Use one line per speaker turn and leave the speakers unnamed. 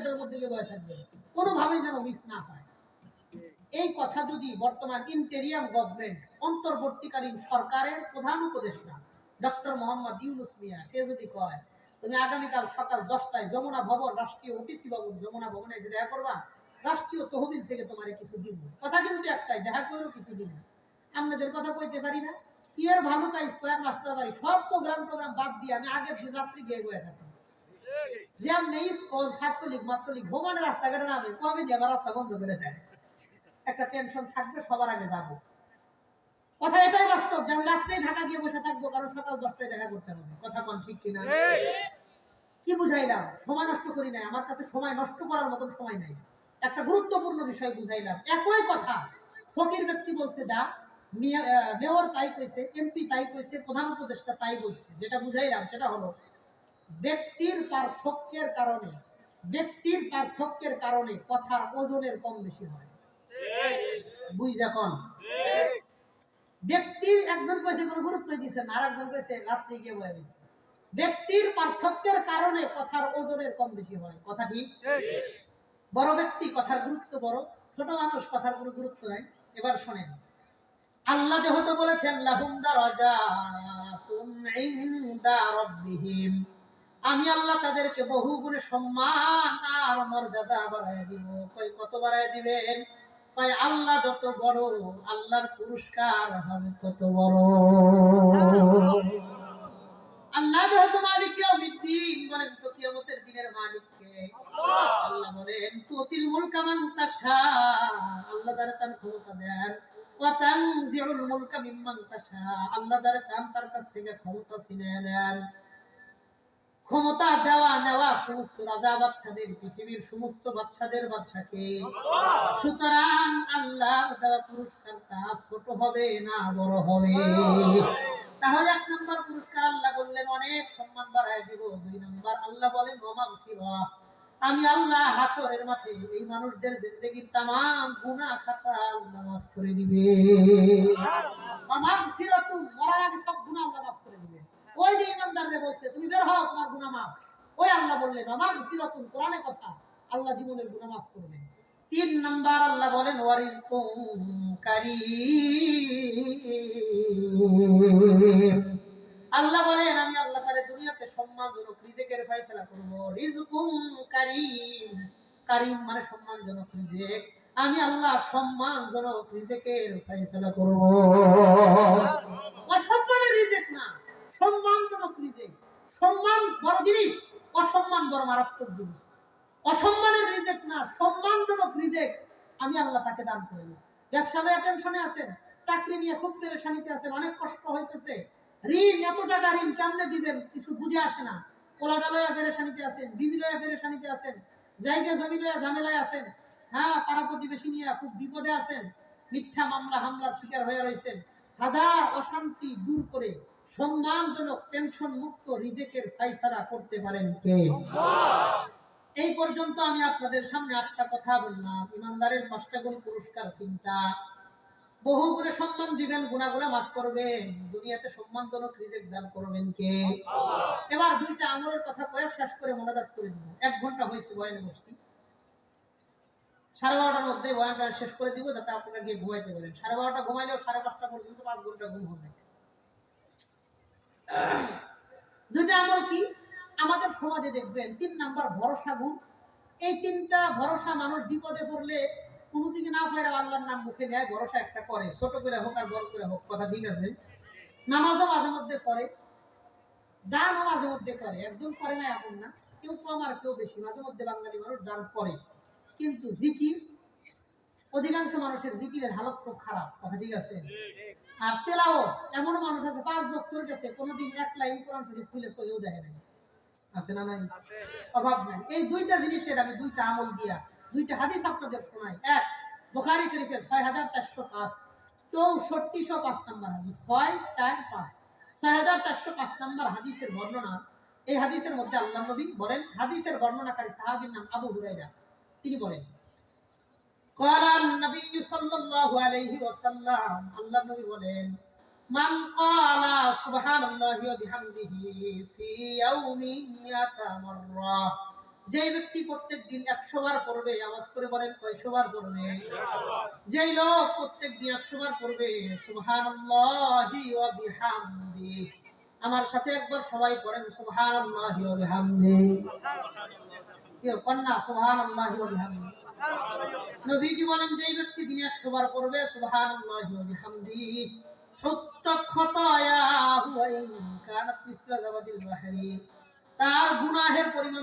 একটার মধ্যে গিয়ে বয়ে থাকবে। কোনোভাবেই যেন মিস না হয়। এই কথা যদি বর্তমান ইন্টেরিয়াম গভর্নমেন্ট অন্তর্বর্তীকালীন সরকারের প্রধান উপদেষ্টা ডক্টর মোহাম্মদ ইউনুস মিয়া, সে যদি কয়, তুমি আগামীকাল সকাল দশটায় যমুনা ভবন, রাষ্ট্রীয় অতিথি ভবন, যমুনা ভবনে এসে দেখা করবা? রাষ্ট্রীয় তহবিল থেকে তোমার কিছু দিব কথা কিন্তু একটাই, দেখা করেও কিছু দিব আপনাদের কথা কইতে পারি না। পিয়ার ভালুকা স্কোয়ার মাস্টার বাড়ি সব প্রোগ্রাম টোগ্রাম বাদ দিয়ে আমি আগের দিন রাত্রি গিয়ে গিয়ে থাকি স্কুল নামে রাস্তা বন্ধ করে দেয়? একটা টেনশন থাকবে, সবার আগে যাব। কথা এটাই বাস্তব যে আমি রাত্রে ঢাকা গিয়ে বসে থাকব, কারণ সকাল দশটায় দেখা করতে হবে। কথা কোন ঠিক কিনা? কি বুঝাইলাম? সময় নষ্ট করি নাই, আমার কাছে সময় নষ্ট করার মতন সময় নাই। একটা গুরুত্বপূর্ণ বিষয় বুঝাইলাম। একই কথা, ফকির ব্যক্তি বলছে যা মেয়র তাই কইছে, এমপি তাই কইছে, প্রধান উপদেষ্টা তাই বলছে। যেটা বুঝাইলাম, সেটা হলো ব্যক্তির পার্থক্যের কারণে, ব্যক্তির পার্থক্যের কারণে কথার ওজনের কম বেশি হয়। ব্যক্তির একজন কোনো গুরুত্ব আর একজন রাত্রি গিয়ে দিচ্ছে ব্যক্তির পার্থক্যের কারণে কথার ওজনের কম বেশি হয়। কথা ঠিক? বড় ব্যক্তি কথার গুরুত্ব বড়, ছোট মানুষ কথার কোনো গুরুত্ব নাই। এবার শোনেন। আল্লাহ যেহেতু বলেছেন, লাহুম দারাজাতুন ইনদা রাব্বিহিম। আমি আল্লাহ তাদেরকে বহু গুণে সম্মান, আর মর্যাদা বাড়ায় দিব। কই কত বাড়ায় দিবেন? কই আল্লাহ যত বড়, আল্লাহর পুরস্কার হবে তত বড়। আল্লাহ যেহেতু মালিক ইয়াউমিদ্দিন বলেন তো কিয়ামতের দিনের মালিক কে? আল্লাহ বলেন, তুতিল মুলকা মান তাশা। আল্লাহ দ্বারা চান ক্ষমতা দেন। ওয়া তানজিউল মুলকা মিম্মান তাশা। আল্লাহ দ্বারা চান তার কাছ থেকে ক্ষমতা ছিনিয়ে নেন। ক্ষমতা দেওয়া নেওয়া সমস্ত রাজা বাচ্চাদের পৃথিবীর সমস্ত বাচ্চাদের বাচ্চাকে সুতরাং আল্লাহ দেওয়া পুরস্কারটা ছোট হবে না বড় হবে। তাহলে এক নম্বর পুরস্কার আল্লাহ বললেন অনেক সম্মান বাড়ায় দিব। দুই নম্বর আল্লাহ বলেন ফিরা আমি আল্লাহ হাসরের মাঠে এই মানুষদের জিন্দগির তামাম গুনাহ খাতা আল্লাহ মাফ করে দিবে। ওমাম ফিরাতু মরার আগে সব গুনাহ আল্লাহ মাফ করে দিবে ওই যে ইমানদাররে বলছে, তুমি বের হও, তোমার গুনাহ মাফ ওই আল্লাহ বললেন ওমাম ফিরাতুন কোরআনে কথা, আল্লাহ জীবনের গুনাহ মাফ করবে তিন নাম্বার আল্লাহ বলেন কারীম। আল্লাহ বলেন, আমি আল্লাহ তারে দুনিয়াতে সম্মানজনক রিজেকের ফয়সালা করব। রিজকুম কারীম। কারীম মানে সম্মানজনক রিজেক। আমি আল্লাহ সম্মানজনক রিজেকের ফয়সালা করব। অসম্মানের রিজেক না, সম্মানজনক রিজেক সম্মান বড় জিনিস, অসম্মান বড় মারাত্মক জিনিস। অসম্মানের রিজেক না, সম্মানজনক রিজেক আমি আল্লাহ তাকে দান করে দেব ব্যবসায় টেনশনে আছেন, চাকরি নিয়ে খুব পেরেশানিতে আছেন, অনেক কষ্ট হইতেছে। ঋণ, এত টাকা ঋণ কেমনে দিবেন কিছু বুঝে আসে না। কোলাটা লয়া পেরেশানিতে আছেন দিদি লয়া পেরেশানিতে আছেন, জায়গা জমি লয়া ঝামেলায় আছেন। হ্যাঁ পাড়া প্রতিবেশী নিয়ে খুব বিপদে আছেন। মিথ্যা মামলা, হামলার শিকার হয়ে রয়েছেন হাজার অশান্তি দূর করে সম্মানজনক টেনশন মুক্ত রিজেকের ফাইসারা করতে পারেন কে? এই পর্যন্ত আমি আপনাদের সামনে আটটা কথা বললাম। ইমানদারের পাঁচটা গুণ পুরস্কার তিনটা। বহু করে সম্মান দিবেন গুণাগুলা মাফ করবেন। দুনিয়াতে সম্মানজনক রিজেক দান করবেন কে? এবার দুইটা আমলের কথা কয়ে শেষ করে মনোজাত করে দিব। এক ঘণ্টা হয়েছে বয়ানে বসছি সাড়ে বারোটার মধ্যে বয়ানটা শেষ করে দিব যাতে আপনারা গিয়ে ঘুমাইতে পারেন। সাড়ে বারোটা ঘুমাইলেও সাড়ে পাঁচটা পর্যন্ত পাঁচ ঘণ্টা ঘুম হবে। দুইটা আমল কি? আমাদের সমাজে দেখবেন, তিন নাম্বার ভরসা গুণ। এই তিনটা ভরসা মানুষ বিপদে পড়লে কোনোদিকে না পারে আল্লাহর নাম মুখে নেয়, ভরসা একটা করে। ছোট করে হোক আর বড় করে হোক, কথা ঠিক আছে? নামাজও মাঝে মধ্যে করে, দানও মাঝে মধ্যে করে। একদম করে না এমন না। কেউ কম আর কেউ বেশি। মাঝে মধ্যে বাঙালি মানুষ দান করে। কিন্তু জিকির অধিকাংশ মানুষের জিকিরের হালত খুব খারাপ কথা ঠিক আছে? আর তেলাও এমন মানুষ আছে পাঁচ বছর গেছে কোনোদিন এক লাইন কোরআন শরীফ খুলে চলেও দেখে নাই। আছে না নাই? অভাব নাই। এই দুইটা জিনিসের আমি দুইটা আমল দিয়া দুইটা হাদিস আপনাদের শোনাই। এক বোখারি শরীফের ছয় হাজার চারশো পাঁচ চৌষট্টিশো পাঁচ নাম্বার হাদিস। ছয় চার পাঁচ। ছয় হাজার চারশো পাঁচ নাম্বার হাদিসের বর্ণনা এই হাদিসের মধ্যে আল্লাহ নবী বলেন হাদিসের বর্ণনাকারী সাহাবীর নাম আবু হুরাইরা তিনি বলেন যে ব্যক্তি প্রত্যেক দিন একশো বার পড়বে, আওয়াজ করে বলেন কয়শো বার পড়বে? যে লোক প্রত্যেক দিন একশো বার পড়বে বিহামদি। আমার সাথে একবার সবাই পড়েন, সুবহানাল্লাহি কন্যা সুবহানাল্লাহি নবীজি বলেন যে ব্যক্তি দিনে একশো বার পড়বে সুবহানাল্লাহি তার গুনাহের পরিমাণ